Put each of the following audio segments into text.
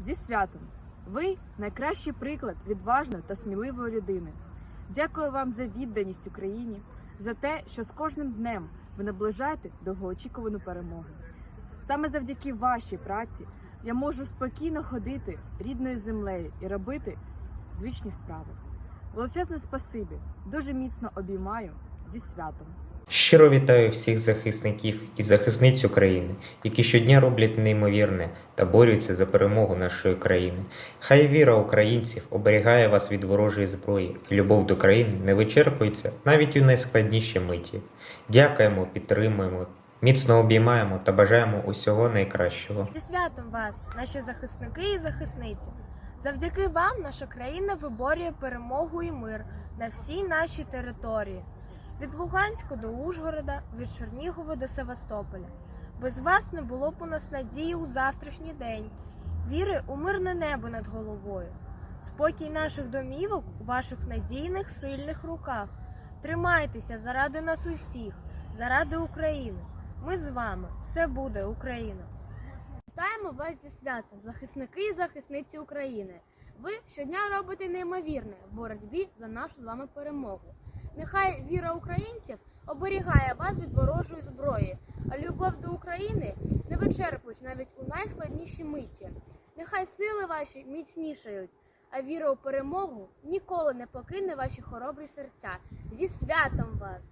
Зі святом! Ви найкращий приклад відважної та сміливої людини. Дякую вам за відданість Україні, за те, що з кожним днем ви наближаєте довгоочікувану перемогу. Саме завдяки вашій праці я можу спокійно ходити рідною землею і робити звичні справи. Величезне спасибі, дуже міцно обіймаю зі святом. Щиро вітаю всіх захисників і захисниць України, які щодня роблять неймовірне та борються за перемогу нашої країни. Хай віра українців оберігає вас від ворожої зброї, любов до країни не вичерпується навіть у найскладніші миті. Дякуємо, підтримуємо, міцно обіймаємо та бажаємо усього найкращого. Зі святом вас, наші захисники і захисниці. Завдяки вам наша країна виборює перемогу і мир на всій нашій території. Від Луганська до Ужгорода, від Чернігова до Севастополя. Без вас не було б у нас надії у завтрашній день, віри у мирне небо над головою. Спокій наших домівок у ваших надійних, сильних руках. Тримайтеся заради нас усіх, заради України. Ми з вами. Все буде Україна. Вітаємо вас зі святом, захисники і захисниці України. Ви щодня робите неймовірне в боротьбі за нашу з вами перемогу. Нехай віра українців оберігає вас від ворожої зброї, а любов до України не вичерпують навіть у найскладніші миті. Нехай сили ваші міцнішають, а віра у перемогу ніколи не покине ваші хоробрі серця. Зі святом вас!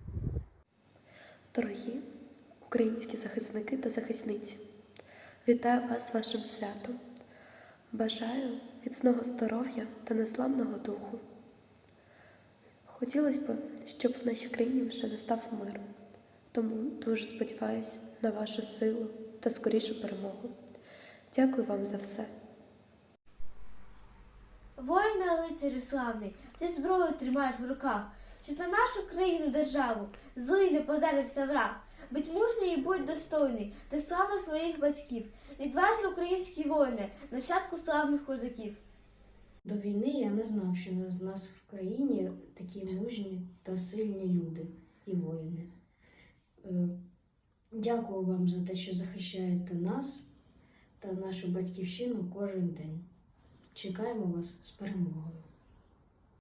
Дорогі українські захисники та захисниці, вітаю вас з вашим святом. Бажаю міцного здоров'я та незламного духу. Хотілося б, щоб в нашій країні вже настав мир. Тому дуже сподіваюся на вашу силу та скорішу перемогу. Дякую вам за все. Воїне лицарю славний, ти зброю тримаєш в руках, щоб на нашу країну державу злий не позарився враг. Будь мужній і будь достойний, ти слава своїх батьків, відважні українські воїни, нащадку славних козаків. До війни я не знав, що в нас в країні такі мужні та сильні люди і воїни. Е, Дякую вам за те, що захищаєте нас та нашу батьківщину кожен день. Чекаємо вас з перемогою.